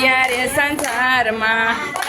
Maria de Santa Arma.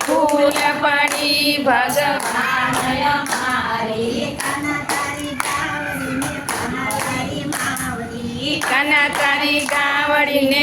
ફૂલ પડી ભગવાન અમારી કના તારી ગાવડી ને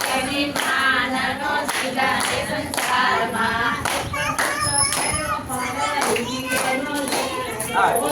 All right.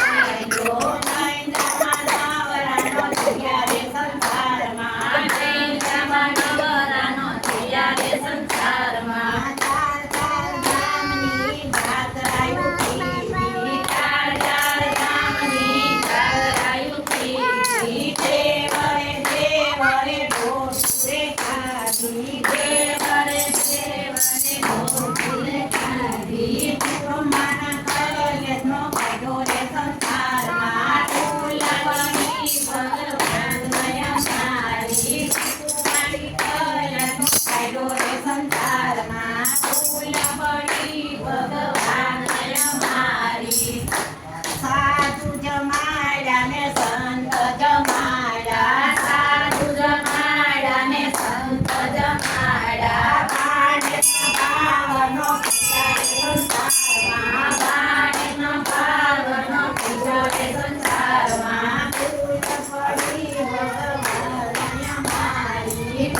Thank you.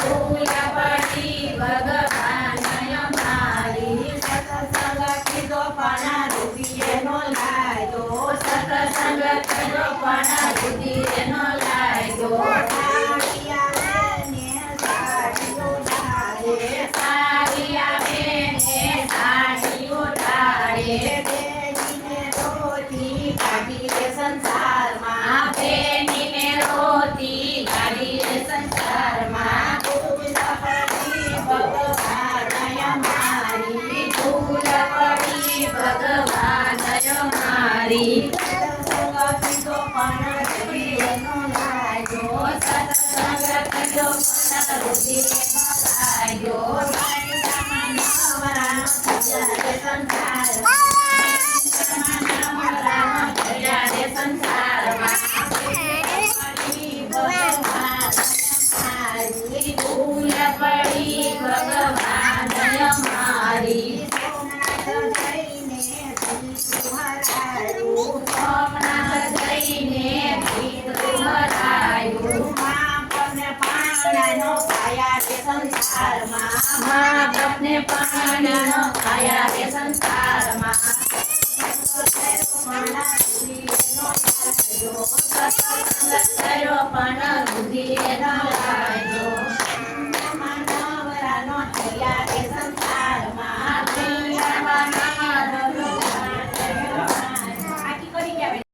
Obrigada. મારી સતસંગ સંસારમાં મા બાપને પાણી લાગ્યો